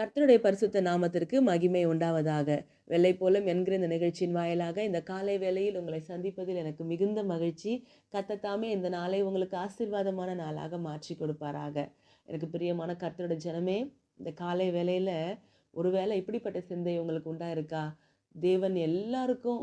கர்த்தருடைய பரிசுத்த நாமத்திற்கு மகிமை உண்டாவதாக. வெள்ளை போலம் என்கிற இந்த நிகழ்ச்சியின் வாயிலாக இந்த காலை வேளையில் உங்களை சந்திப்பதில் எனக்கு மிகுந்த மகிழ்ச்சி. கத்தத்தாமே இந்த நாளை உங்களுக்கு ஆசீர்வாதமான நாளாக மாற்றி கொடுப்பாராக. எனக்கு பிரியமான கர்த்தருடைய ஜனமே இந்த காலை வேளையில் ஒருவேளை இப்படிப்பட்ட சிந்தை உங்களுக்கு உண்டா இருக்கா தேவன் எல்லாருக்கும்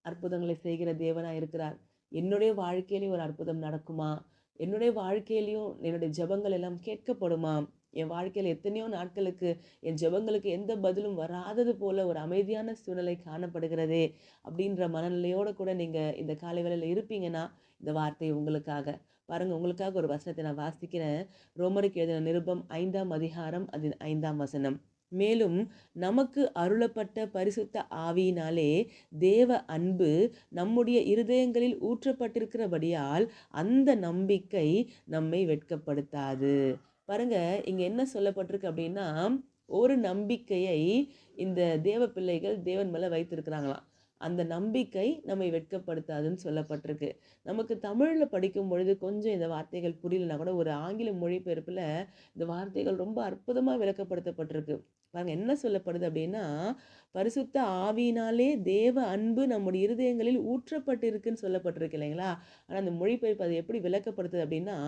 அற்புதங்களை செய்கிற தேவனாக இருக்கிறார். என்னுடைய வாழ்க்கையிலையும் ஒரு அற்புதம் நடக்குமா? என்னுடைய வாழ்க்கையிலையும் என்னுடைய ஜெபங்கள் எல்லாம் கேட்கப்படுமா? என் வாழ்க்கையில் எத்தனையோ நாட்களுக்கு என் ஜெபங்களுக்கு எந்த பதிலும் வராதது போல ஒரு அமைதியான சூழ்நிலை காணப்படுகிறதே அப்படின்ற மனநிலையோடு கூட நீங்கள் இந்த காலை வேளையில் இருப்பீங்கன்னா இந்த வார்த்தை உங்களுக்காக. பாருங்கள் உங்களுக்காக ஒரு வசனத்தை நான் வாசிக்கிறேன். ரோமருக்கு எழுதின நிருபம் ஐந்தாம் அதிகாரம் அதன் ஐந்தாம் வசனம். மேலும் நமக்கு அருளப்பட்ட பரிசுத்த ஆவியினாலே தேவ அன்பு நம்முடைய இருதயங்களில் ஊற்றப்பட்டிருக்கிறபடியால் அந்த நம்பிக்கை நம்மை வெட்கப்படுத்தாது. பாருங்க இங்க என்ன சொல்லப்பட்டிருக்கு அப்படின்னா ஒரு நம்பிக்கையை இந்த தேவ பிள்ளைகள் தேவன் மேல வைத்திருக்கிறாங்களாம். அந்த நம்பிக்கை நம்மை வெட்கப்படுத்தாதுன்னு சொல்லப்பட்டிருக்கு. நமக்கு தமிழில் படிக்கும் பொழுது கொஞ்சம் இந்த வார்த்தைகள் புரியலனா கூட ஒரு ஆங்கில மொழிபெயர்ப்பில் இந்த வார்த்தைகள் ரொம்ப அற்புதமாக விளக்கப்படுத்தப்பட்டிருக்கு. பாருங்க என்ன சொல்லப்படுது அப்படின்னா பரிசுத்த ஆவியினாலே தேவ அன்பு நம்முடைய இருதயங்களில் ஊற்றப்பட்டிருக்குன்னு சொல்லப்பட்டிருக்கு இல்லைங்களா? ஆனால் அந்த மொழிபெயர்ப்பு அது எப்படி விளக்கப்படுத்துது அப்படின்னா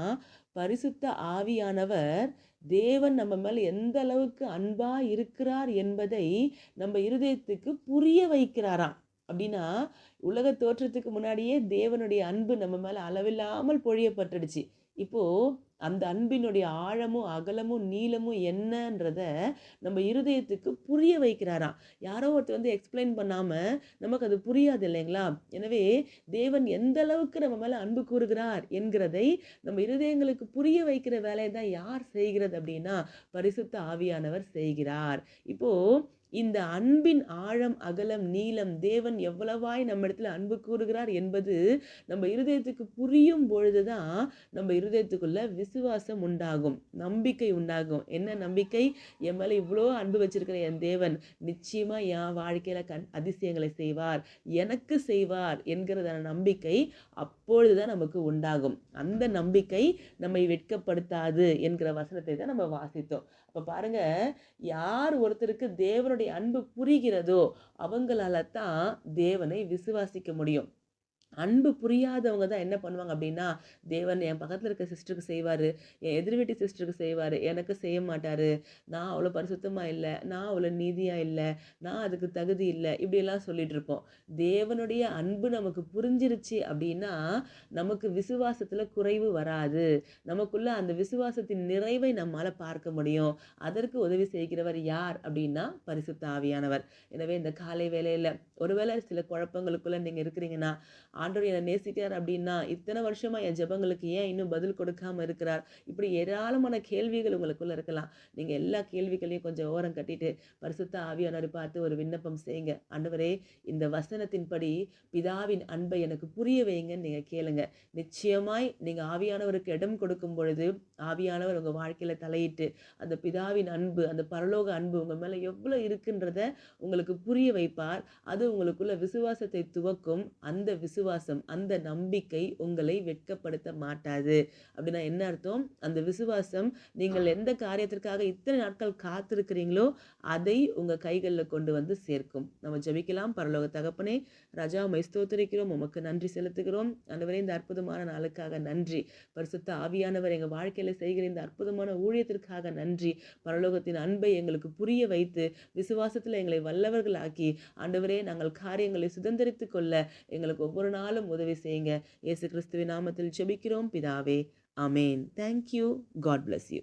பரிசுத்த ஆவியானவர் தேவன் நம்ம மேலே எந்த அளவுக்கு அன்பாக இருக்கிறார் என்பதை நம்ம இருதயத்துக்கு புரிய வைக்கிறாராம். அப்படின்னா உலக தோற்றத்துக்கு முன்னாடியே தேவனுடைய அன்பு நம்ம மேலே அளவில்லாமல் பொழியப்பட்டுடுச்சு. இப்போது அந்த அன்பினுடைய ஆழமும் அகலமும் நீளமும் என்னன்றத நம்ம இருதயத்துக்கு புரிய வைக்கிறாராம். யாரோ ஒருத்தர் வந்து எக்ஸ்பிளைன் பண்ணாமல் நமக்கு அது புரியாது இல்லைங்களா? எனவே தேவன் எந்த அளவுக்கு நம்ம மேலே அன்பு கூறுகிறார் என்கிறதை நம்ம இருதயங்களுக்கு புரிய வைக்கிற வேலையை தான் யார் செய்கிறது அப்படின்னா பரிசுத்த ஆவியானவர் செய்கிறார். இப்போது இந்த அன்பின் ஆழம் அகலம் நீளம் தேவன் எவ்வளவாய் நம்ம இடத்துல அன்பு கூறுகிறார் என்பது நம்ம இருதயத்துக்கு புரியும் பொழுது தான் நம்ம இருதயத்துக்குள்ள விசுவாசம் உண்டாகும் நம்பிக்கை உண்டாகும். என்ன நம்பிக்கை? என் மேலே இவ்வளோ அன்பு வச்சிருக்கிற என் தேவன் நிச்சயமாக என் வாழ்க்கையில் கண் அதிசயங்களை செய்வார் எனக்கு செய்வார் என்கிறதான நம்பிக்கை அப்பொழுது தான் நமக்கு உண்டாகும். அந்த நம்பிக்கை நம்மை வெட்கப்படுத்தாது என்கிற வசனத்தை தான் நம்ம வாசித்தோம். அப்போ பாருங்க யார் ஒருத்தருக்கு தேவனுடைய அன்பு புரிகிறதோ அவங்களால தான் தேவனை விசுவாசிக்க முடியும். அன்பு புரியாதவங்க தான் என்ன பண்ணுவாங்க அப்படின்னா தேவன் என் பக்கத்தில் இருக்க சிஸ்டருக்கு செய்வார் என் எதிர் வீட்டு சிஸ்டருக்கு செய்வார் எனக்கு செய்ய மாட்டார் நான் அவ்வளோ பரிசுத்தமாக இல்லை நான் அவ்வளோ நீதியாக இல்லை நான் அதுக்கு தகுதி இல்லை இப்படியெல்லாம் சொல்லிட்டு இருப்போம். தேவனுடைய அன்பு நமக்கு புரிஞ்சிருச்சு அப்படின்னா நமக்கு விசுவாசத்தில் குறைவு வராது. நமக்குள்ள அந்த விசுவாசத்தின் நிறைவை நம்மால் பார்க்க முடியும். அதற்கு உதவி செய்கிறவர் யார் அப்படின்னா பரிசுத்த ஆவியானவர். எனவே இந்த காலை வேலையில் ஒருவேளை சில குழப்பங்களுக்குள்ள நீங்கள் இருக்கிறீங்கன்னா ஆண்டவர் என்னை நேசிக்கிறார் அப்படின்னா இத்தனை வருஷமா என் ஜபங்களுக்கு ஏன் இன்னும் பதில் கொடுக்காம இருக்கிறார்? இப்படி ஏராளமான கேள்விகள் உங்களுக்குள்ள இருக்கலாம். நீங்க எல்லா கேள்விகளையும் கொஞ்சம் ஓரம் கட்டிட்டு பரிசுத்த ஆவியானவரை பார்த்து ஒரு விண்ணப்பம் செய்யுங்க. ஆண்டவரே இந்த வசனத்தின்படி பிதாவின் அன்பை எனக்கு புரிய வைங்கன்னு நீங்க கேளுங்க. நிச்சயமாய் நீங்க ஆவியானவருக்கு இடம் கொடுக்கும் பொழுது ஆவியானவர் உங்க வாழ்க்கையில தலையிட்டு அந்த பிதாவின் அன்பு அந்த பரலோக அன்பு உங்க மேல எவ்வளவு இருக்குன்றத உங்களுக்கு புரிய வைப்பார். அது உங்களுக்குள்ள விசுவாசத்தை துவக்கும். அந்த விசுவாசம் அந்த நம்பிக்கை உங்களை வெட்கப்படுத்த மாட்டாது. அப்படின்னா என்ன அர்த்தம்? அந்த விசுவாசம் நீங்கள் எந்த காரியத்திற்காக இத்தனை நாட்கள் காத்திருக்கிறீங்களோ அதை உங்க கைகளில் கொண்டு வந்து சேர்க்கும். நம்ம ஜபிக்கலாம். பரலோக தகப்பனே ராஜா மைஸ்தோத்தரிக்கிறோம் உமக்கு நன்றி செலுத்துகிறோம். அன்றுவரே இந்த அற்புதமான நாளுக்காக நன்றி. பரிசுத்த ஆவியானவர் எங்கள் வாழ்க்கையில் செய்கிற இந்த அற்புதமான ஊழியத்திற்காக நன்றி. பரலோகத்தின் அன்பை எங்களுக்கு புரிய வைத்து விசுவாசத்தில் எங்களை வல்லவர்களாக்கி ஆண்டவரே நாங்கள் காரியங்களை சுதந்திரித்து கொள்ள எங்களுக்கு ஒவ்வொரு நாளும் உதவி செய்யுங்க. இயேசு கிறிஸ்துவின் நாமத்தில் ஜெபிக்கிறோம். பிதாவே அமேன் thank you God bless you